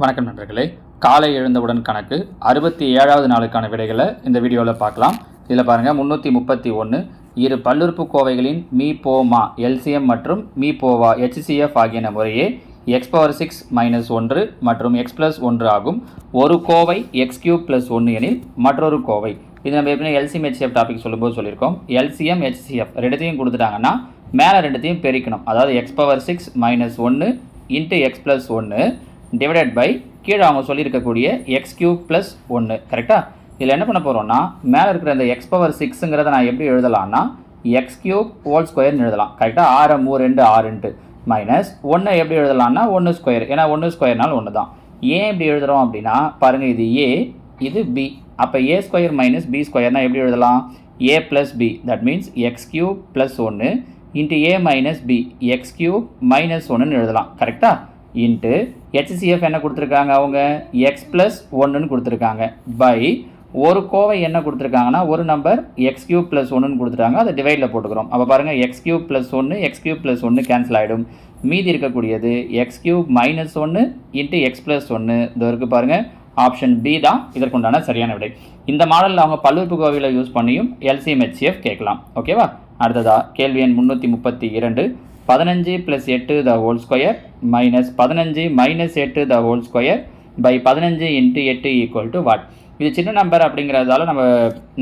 வணக்கம் நண்பர்களே. காலை எழுந்தவுடன் கணக்கு அறுபத்தி ஏழாவது நாளுக்கான விடைகளை இந்த வீடியோவில் பார்க்கலாம். இதில் பாருங்கள் முந்நூற்றி முப்பத்தி ஒன்று இரு பல்லுறுப்புக்கோவைகளின் மீ போமா எல்சிஎம் மற்றும் மீ போவா ஹெச்சிஎஃப் ஆகியன முறையே எக்ஸ் பவர் சிக்ஸ் மைனஸ் ஒன்று மற்றும் எக்ஸ் ப்ளஸ் ஒன்று ஆகும். ஒரு கோவை எக்ஸ் கியூப் ப்ளஸ் ஒன்று எனில் மற்றொரு கோவை. இது நம்ம எப்படி எல்சிஎம் ஹெச்சிஎஃப் டாபிக் சொல்லும்போது சொல்லியிருக்கோம். எல்சிஎம் ஹெச்சிஎஃப் ரெண்டுத்தையும் கொடுத்துட்டாங்கன்னா மேலே ரெண்டுத்தையும் பெருக்கணும். அதாவது எக்ஸ் பவர் சிக்ஸ் மைனஸ் ஒன்று இன்ட்டு எக்ஸ் ப்ளஸ் ஒன்று டிவைடட் பை கீழே அவங்க சொல்லியிருக்கக்கூடிய எக்ஸ் கியூப் ப்ளஸ் ஒன்று கரெக்டாக இதில் என்ன பண்ண போகிறோம்னா மேலே இருக்கிற இந்த எக்ஸ் பவர் சிக்ஸுங்கிறத நான் எப்படி எழுதலாம்னா எக்ஸ் கியூப் ஹோல் ஸ்கொயர்னு எழுதலாம். கரெக்டாக ஆறு மூணு ரெண்டு ஆறுன்ட்டு மைனஸ் ஒன்று எப்படி எழுதலாம்னா ஒன்று ஸ்கொயர் ஏன்னா ஒன்று ஸ்கொயர்னால் ஒன்று தான். ஏன் இப்படி எழுதுகிறோம் அப்படின்னா பாருங்கள் இது ஏ இது பி அப்போ ஏ ஸ்கொயர் மைனஸ் பி ஸ்கொயர்னால் எப்படி எழுதலாம்? A plus B that means X cube plus ஒன்று into A minus B X cube minus ஒன்றுன்னு எழுதலாம். கரெக்டாக இன்ட்டு ஹெச்சிஎஃப் என்ன கொடுத்துருக்காங்க அவங்க? எக்ஸ் ப்ளஸ் ஒன்றுன்னு கொடுத்துருக்காங்க. பை ஒரு கோவை என்ன கொடுத்துருக்காங்கன்னா ஒரு நம்பர் எக்ஸ் கியூப் ப்ளஸ் ஒன்றுன்னு கொடுத்துருக்காங்க அதை டிவைடில் போட்டுக்கிறோம். அப்போ பாருங்கள் எக்ஸ் கியூப் ப்ளஸ் ஒன்று எக்ஸ் கியூப் ப்ளஸ் ஒன்று கேன்சல் ஆகிடும் மீதி இருக்கக்கூடியது எக்ஸ் கியூப் மைனஸ் ஒன்று இன்ட்டு எக்ஸ் ப்ளஸ் ஒன்று இது இருக்குது பாருங்கள் ஆப்ஷன் பி தான் இதற்குண்டான சரியான விடை. இந்த மாடலில் அவங்க பல்லுறுப்புக்கோவையில் யூஸ் பண்ணியும் எல்சிஎம் ஹெச்சிஎஃப் கேட்கலாம். ஓகேவா அடுத்ததாக கேள்வி எண் முந்நூற்றி முப்பத்தி இரண்டு. பதினஞ்சு ப்ளஸ் எட்டு த ஹோல் ஸ்கொயர் மைனஸ் பதினஞ்சு மைனஸ் எட்டு த ஹோல் ஸ்கொயர் பை பதினஞ்சு இன்ட்டு எட்டு ஈக்குவல் டு வாட் இது சின்ன நம்பர் அப்படிங்கிறதால நம்ம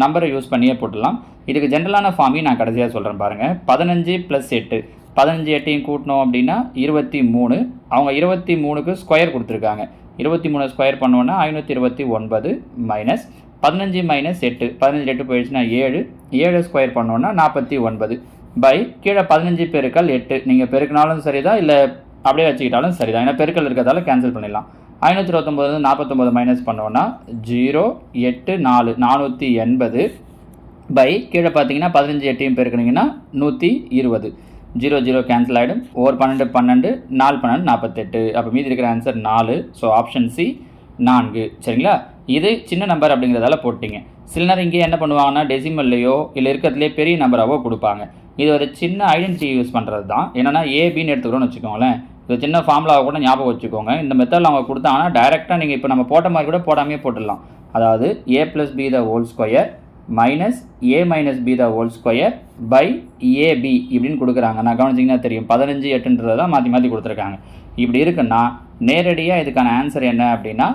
நம்பரை யூஸ் பண்ணியே போட்டுடலாம். இதுக்கு ஜென்ரலான ஃபார்மையும் நான் கடைசியாக சொல்கிறேன் பாருங்கள் பதினஞ்சு ப்ளஸ் எட்டு. பதினஞ்சு எட்டையும் கூட்டினோம் அப்படின்னா இருபத்தி மூணு. அவங்க இருபத்தி மூணுக்கு ஸ்கொயர் கொடுத்துருக்காங்க. இருபத்தி மூணு ஸ்கொயர் பண்ணோன்னா ஐநூற்றி இருபத்தி ஒன்பது மைனஸ் பதினஞ்சு மைனஸ் எட்டு. பதினஞ்சு எட்டு போயிடுச்சுன்னா ஏழு. ஏழு ஸ்கொயர் பண்ணோன்னா நாற்பத்தி ஒன்பது. பை கீழே பதினஞ்சு பெருக்கள் எட்டு. நீங்கள் பெருக்கினாலும் சரிதான் இல்லை அப்படியே வச்சுக்கிட்டாலும் சரிதான் ஏன்னா பெருக்கள் இருக்கிறதால கேன்சல் பண்ணிடலாம். ஐநூற்றி இருபத்தொம்போது நாற்பத்தொம்போது மைனஸ் பண்ணோன்னா ஜீரோ எட்டு நாலு நானூற்றி எண்பது பை கீழே பார்த்தீங்கன்னா பதினஞ்சு எட்டையும் பெருக்கினீங்கன்னா நூற்றி இருபது. ஜீரோ ஜீரோ கேன்சல் ஆகிடும் ஓர் பன்னெண்டு பன்னெண்டு நாலு பன்னெண்டு நாற்பத்தெட்டு அப்போ மீதி இருக்கிற ஆன்சர் நாலு. ஸோ ஆப்ஷன் சி நான்கு. சரிங்களா? இது சின்ன நம்பர் அப்படிங்கிறதால போட்டிங்க. சில நேரம் இங்கே என்ன பண்ணுவாங்கன்னா டெசிமல்லையோ இல்லை இருக்கிறதுலே பெரிய நம்பராகவோ கொடுப்பாங்க. இது ஒரு சின்ன ஐடென்டிட்டி யூஸ் பண்ணுறது தான் என்னென்னா ஏபின்னு எடுத்துக்கிறோன்னு வச்சுக்கோங்களேன். இது சின்ன ஃபார்முலாவை கூட ஞாபகம் வச்சுக்கோங்க. இந்த மெத்தடில் அவங்க கொடுத்தாங்கன்னா டைரெக்டாக நீங்கள் இப்போ நம்ம போட்ட மாதிரி கூட போடாமே போட்டுடலாம். அதாவது A plus B the whole square minus A minus B the whole square by AB இப்படின்னு கொடுக்குறாங்க. நான் கவனிச்சிங்கன்னா தெரியும். பதினஞ்சு எட்டுன்றதை தான் மாற்றி மாற்றி கொடுத்துருக்காங்க. இப்படி இருக்குன்னா நேரடியாக இதுக்கான ஆன்சர் என்ன அப்படின்னா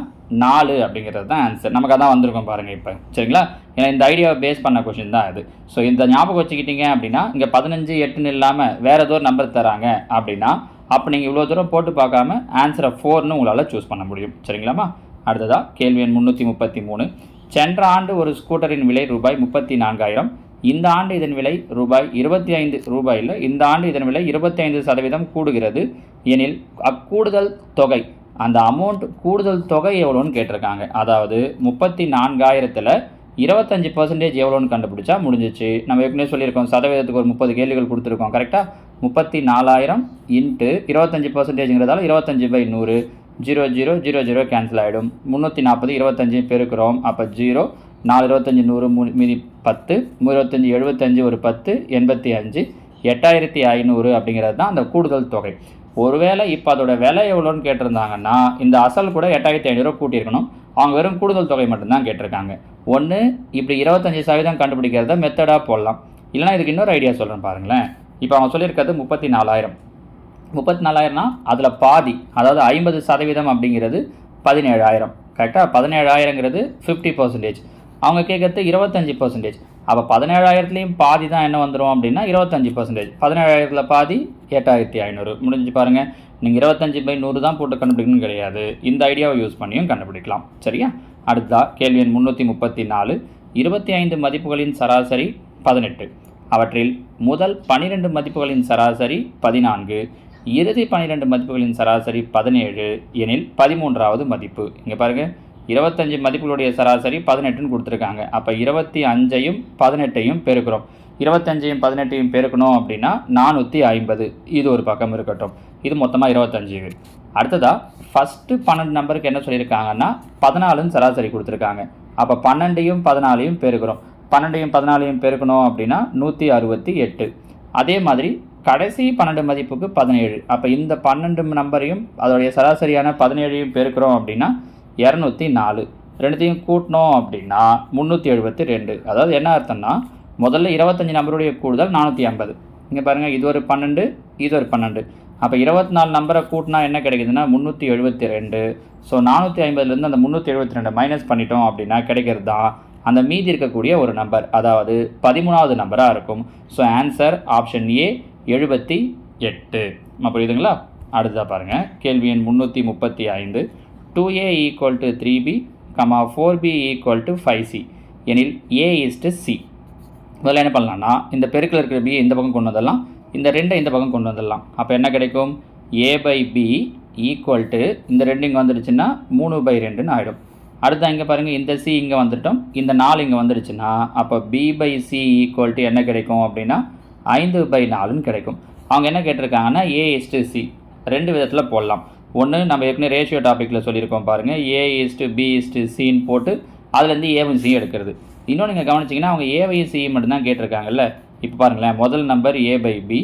நாலு அப்படிங்கிறது தான் ஆன்சர் நமக்கு அதான் வந்திருக்கும் பாருங்கள் இப்போ. சரிங்களா? ஏன்னா இந்த ஐடியாவை பேஸ் பண்ண கொஷின் தான் இது. ஸோ இந்த ஞாபகம் வச்சுக்கிட்டீங்க அப்படின்னா இங்கே பதினஞ்சு எட்டுன்னு இல்லாமல் வேறு ஏதோ ஒரு நம்பர் தராங்க அப்படின்னா அப்போ நீங்கள் இவ்வளோ தூரம் போட்டு பார்க்காம ஆன்சரை ஃபோர்னு உங்களால் சூஸ் பண்ண முடியும். சரிங்களாம்மா? அடுத்ததாக கேள்வி எண் முந்நூற்றி முப்பத்தி மூணு. சென்ற ஆண்டு ஒரு ஸ்கூட்டரின் விலை ரூபாய் முப்பத்தி நான்காயிரம். இந்த ஆண்டு இதன் விலை ரூபாய் இருபத்தி ஐந்து ரூபாயில் இந்த ஆண்டு இதன் விலை இருபத்தி ஐந்து சதவீதம் கூடுகிறது. எனில் அக்கூடுதல் தொகை அந்த அமௌண்ட் கூடுதல் தொகை எவ்வளோன்னு கேட்டிருக்காங்க. அதாவது முப்பத்தி நான்காயிரத்தில் இருபத்தஞ்சி பர்சன்டேஜ் எவ்வளோன்னு கண்டுபிடிச்சா முடிஞ்சிச்சு. நம்ம ஏற்கனவே சொல்லியிருக்கோம் சதவீதத்துக்கு ஒரு முப்பது கேள்விகள் கொடுத்துருக்கோம் கரெக்டாக முப்பத்தி நாலாயிரம் இன்ட்டு இருபத்தஞ்சி பர்சன்டேஜ்ங்கிறதால இருபத்தஞ்சி பை நூறு. Zero zero zero zero cancel ஆகிடும் முந்நூற்றி நாற்பது இருபத்தஞ்சி பெருக்கிறோம். அப்போ ஜீரோ நாலு இருபத்தஞ்சி நூறு மூ மீதி பத்து இருபத்தஞ்சி எழுபத்தஞ்சி ஒரு பத்து எண்பத்தி அஞ்சு எட்டாயிரத்தி ஐநூறு அப்படிங்கிறது தான் அந்த கூடுதல் தொகை. ஒருவேளை இப்போ அதோட விலை எவ்வளோன்னு கேட்டிருந்தாங்கன்னா இந்த அசல் கூட எட்டாயிரத்தி ஐநூறுரூவா கூட்டியிருக்கணும். அவங்க வெறும் கூடுதல் தொகை மட்டும்தான் கேட்டிருக்காங்க. ஒன்று இப்படி இருபத்தஞ்சி சதவீதம் கண்டுபிடிக்கிறத மெத்தடாக போடலாம். இல்லைனா இதுக்கு இன்னொரு ஐடியா சொல்கிறேன் பாருங்களேன். இப்போ அவங்க சொல்லியிருக்கிறது முப்பத்தி நாலாயிரம் முப்பத்தி நாலாயிரம்னா அதில் பாதி அதாவது ஐம்பது சதவீதம் அப்படிங்கிறது பதினேழாயிரம். கரெக்டாக பதினேழாயிரங்கிறது ஃபிஃப்டி பர்சன்டேஜ் அவங்க கேட்குறது இருபத்தஞ்சி பர்சன்டேஜ் அப்போ பதினேழாயிரத்துலேயும் பாதி தான் என்ன வந்துடும் அப்படின்னா இருபத்தஞ்சி பர்சன்டேஜ் பதினேழாயிரத்தில் பாதி எட்டாயிரத்தி ஐநூறு. முடிஞ்சு பாருங்கள் நீங்கள் இருபத்தஞ்சி பை நூறு தான் போட்டு கண்டுபிடிக்கணும் கிடையாது. இந்த ஐடியாவை யூஸ் பண்ணியும் கண்டுபிடிக்கலாம். சரியா? அடுத்தா கேள்வி எண் முந்நூற்றி முப்பத்தி நாலு இருபத்தி ஐந்து மதிப்புகளின் சராசரி பதினெட்டு. அவற்றில் முதல் பனிரெண்டு மதிப்புகளின் சராசரி பதினான்கு. இறுதி பன்னிரெண்டு மதிப்புகளின் சராசரி பதினேழு. எனில் பதிமூன்றாவது மதிப்பு. இங்கே பாருங்கள் இருபத்தஞ்சி மதிப்புகளுடைய சராசரி பதினெட்டுன்னு கொடுத்துருக்காங்க. அப்போ இருபத்தி அஞ்சையும் பதினெட்டையும் பெருக்கிறோம். இருபத்தஞ்சையும் பதினெட்டையும் பெருக்கணும் அப்படின்னா நானூற்றி ஐம்பது. இது ஒரு பக்கம் இருக்கட்டும். இது மொத்தமாக இருபத்தஞ்சு. அடுத்ததாக ஃபஸ்ட்டு பன்னெண்டு நம்பருக்கு என்ன சொல்லியிருக்காங்கன்னா பதினாலுன்னு சராசரி கொடுத்துருக்காங்க. அப்போ பன்னெண்டையும் பதினாலையும் பெருக்கிறோம். பன்னெண்டையும் பதினாலையும் பெருக்கணும் அப்படின்னா நூற்றி அறுபத்தி எட்டு. அதே மாதிரி கடைசி பன்னெண்டு மதிப்புக்கு பதினேழு. அப்போ இந்த பன்னெண்டு நம்பரையும் அதோடைய சராசரியான பதினேழையும் பெருக்கிறோம் அப்படின்னா இரநூத்தி நாலு. ரெண்டுத்தையும் கூட்டினோம் அப்படின்னா முந்நூற்றி எழுபத்தி ரெண்டு. அதாவது என்ன அர்த்தம்னா முதல்ல இருபத்தஞ்சி நம்பருடைய கூடுதல் நானூற்றி ஐம்பது. இங்கே பாருங்கள் இது ஒரு பன்னெண்டு இது ஒரு பன்னெண்டு. அப்போ இருபத்தி நாலு நம்பரை கூட்டினா என்ன கிடைக்குதுன்னா முந்நூற்றி எழுபத்தி ரெண்டு. ஸோ நானூற்றி ஐம்பதுலேருந்து அந்த முந்நூற்றி எழுபத்தி ரெண்டு மைனஸ் பண்ணிட்டோம் அப்படின்னா கிடைக்கிறது? தான் அந்த மீதி இருக்கக்கூடிய ஒரு நம்பர் அதாவது பதிமூணாவது நம்பராக இருக்கும். ஸோ ஆன்சர் ஆப்ஷன் ஏ எழுபத்தி எட்டு. புரியுதுங்களா? அடுத்ததாக பாருங்கள் கேள்வி எண் முந்நூற்றி முப்பத்தி ஐந்து. Two A equal to three B comma four B equal to five C எனில் ஏ இஸ்டு சி முதல்ல என்ன பண்ணலாம்னா இந்த பெருக்கில் இருக்கிற பி இந்த பக்கம் கொண்டு வந்துடலாம் இந்த ரெண்டை இந்த பக்கம் கொண்டு வந்துடலாம். அப்போ என்ன கிடைக்கும்? A by B equal to இந்த ரெண்டு இங்கே வந்துடுச்சுன்னா மூணு பை ரெண்டுன்னு ஆகிடும் அடுத்து இங்கே பாருங்கள் இந்த சி இங்கே வந்துட்டோம் இந்த நாலு இங்கே வந்துடுச்சுன்னா அப்போ B by C equal to என்ன கிடைக்கும் அப்படின்னா ஐந்து பை நாலுன்னு கிடைக்கும். அவங்க என்ன கேட்டிருக்காங்கன்னா ஏ இஸ்டு சி ரெண்டு விதத்தில் போடலாம். ஒன்று நம்ம ஏற்கனவே ரேஷியோ டாப்பிக்கில் சொல்லியிருக்கோம் பாருங்கள் A is to B is to சின்னு போட்டு அதுலேருந்து ஏவும் சி எடுக்கிறது. இன்னொன்று நீங்கள் கவனிச்சிங்கன்னா அவங்க ஏவையும் சி மட்டும்தான் கேட்டிருக்காங்கல்ல. இப்போ பாருங்களேன் முதல் நம்பர் ஏ பை பி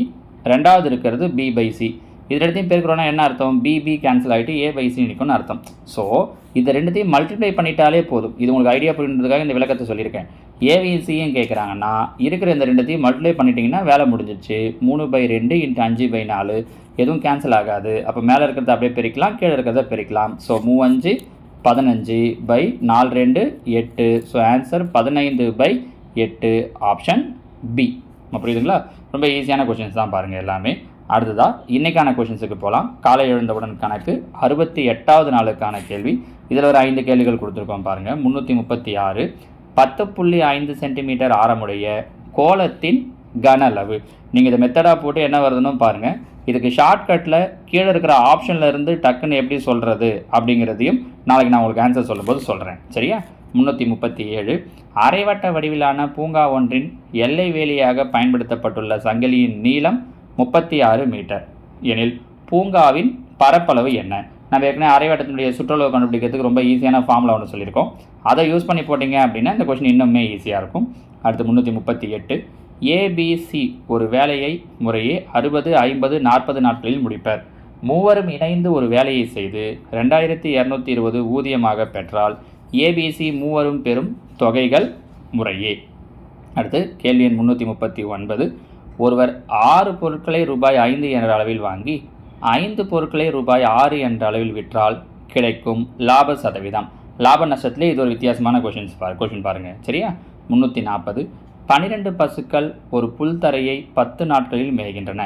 ரெண்டாவது இருக்கிறது பி பை சி இது ரெண்டுத்தையும் பெருக்கிறோன்னா என்ன அர்த்தம்? பிபி கேன்சல் ஆகிட்டு ஏ பை சி நிற்கும்னு அர்த்தம். ஸோ இந்த ரெண்டுத்தையும் மல்டிப்ளை பண்ணிட்டாலே போதும். இது உங்களுக்கு ஐடியா புரியுன்றதுக்காக இந்த விளக்கத்தை சொல்லியிருக்கேன். ஏவிசியும் கேட்குறாங்கன்னா இருக்கிற இந்த ரெண்டுத்தையும் மல்டிப்ளை பண்ணிட்டீங்கன்னா வேலை முடிஞ்சிச்சு மூணு பை ரெண்டு இன்ட்டு அஞ்சு பை நாலு. எதுவும் கேன்சல் ஆகாது. அப்போ மேலே இருக்கிறத அப்படியே பிரிக்கலாம் கீழே இருக்கிறத பிரிக்கலாம். ஸோ மூவஞ்சு பதினஞ்சு பை நாலு ரெண்டு எட்டு. ஸோ ஆன்சர் பதினைந்து பை எட்டு. ஆப்ஷன் பி புரியுதுங்களா? ரொம்ப ஈஸியான கொஷின்ஸ் தான் பாருங்கள் எல்லாமே. அடுத்ததாக இன்றைக்கான கொஷின்ஸுக்கு போகலாம் காலை எழுந்தவுடன் கணக்கு அறுபத்தி எட்டாவது நாளுக்கான கேள்வி. இதில் ஒரு ஐந்து கேள்விகள் கொடுத்துருக்கோம் பாருங்கள் முந்நூற்றி முப்பத்தி ஆறு. பத்து புள்ளி ஐந்து சென்டிமீட்டர் ஆரமுடைய கோலத்தின் கன அளவு நீங்கள் இதை மெத்தடாக போட்டு என்ன வருதுன்னு பாருங்கள் இதுக்கு ஷார்ட்கட்டில் கீழே இருக்கிற ஆப்ஷனில் இருந்து டக்குன்னு எப்படி சொல்கிறது அப்படிங்கிறதையும் நாளைக்கு நான் உங்களுக்கு ஆன்சர் சொல்லும்போது சொல்கிறேன் சரியா? முந்நூற்றி முப்பத்தி ஏழு. அரைவட்ட வடிவிலான பூங்கா ஒன்றின் எல்லை வேலியாக பயன்படுத்தப்பட்டுள்ள சங்கிலியின் நீளம் முப்பத்தி ஆறு மீட்டர். எனில் பூங்காவின் பரப்பளவு என்ன? நம்ம ஏற்கனவே அரைவட்டத்தினுடைய சுற்றளவு கண்டுபிடிக்கிறதுக்கு ரொம்ப ஈஸியான ஃபார்முலா ஒன்று சொல்லியிருக்கோம். அதை யூஸ் பண்ணி போட்டிங்க அப்படின்னா இந்த கொஷின் இன்னுமே ஈஸியாக இருக்கும். அடுத்து முந்நூற்றி முப்பத்தி எட்டு. ஏபிசி ஒரு வேலையை முறையே அறுபது ஐம்பது நாற்பது நாட்களில் முடிப்பர். மூவரும் இணைந்து ஒரு வேலையை செய்து ரெண்டாயிரத்தி இரநூத்தி இருபது ஊதியமாக பெற்றால் ஏபிசி மூவரும் பெறும் தொகைகள் முறையே. அடுத்து கேள்வி எண் முந்நூற்றி முப்பத்தி ஒன்பது. ஒருவர் ஆறு பொருட்களை ரூபாய் ஐந்து என்ற அளவில் வாங்கி ஐந்து பொருட்களை ரூபாய் ஆறு என்ற அளவில் விற்றால் கிடைக்கும் லாப சதவீதம். லாப நஷ்டத்திலே இது ஒரு வித்தியாசமான கொஷின்ஸ் பாரு கொஷின் பாருங்கள் சரியா? முந்நூற்றி நாற்பது பனிரெண்டு பசுக்கள் ஒரு புல்தரையை பத்து நாட்களில் மேய்கின்றன.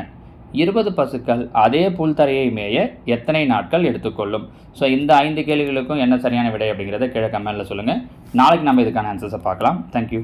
இருபது பசுக்கள் அதே புல்தரையை மேய எத்தனை நாட்கள் எடுத்துக்கொள்ளும்? ஸோ இந்த ஐந்து கேள்விகளுக்கும் என்ன சரியான விடை அப்படிங்கிறத கீழே கமெண்டில் சொல்லுங்கள் நாளைக்கு நம்ம இதுக்கான ஆன்சர்ஸை பார்க்கலாம். தேங்க்யூ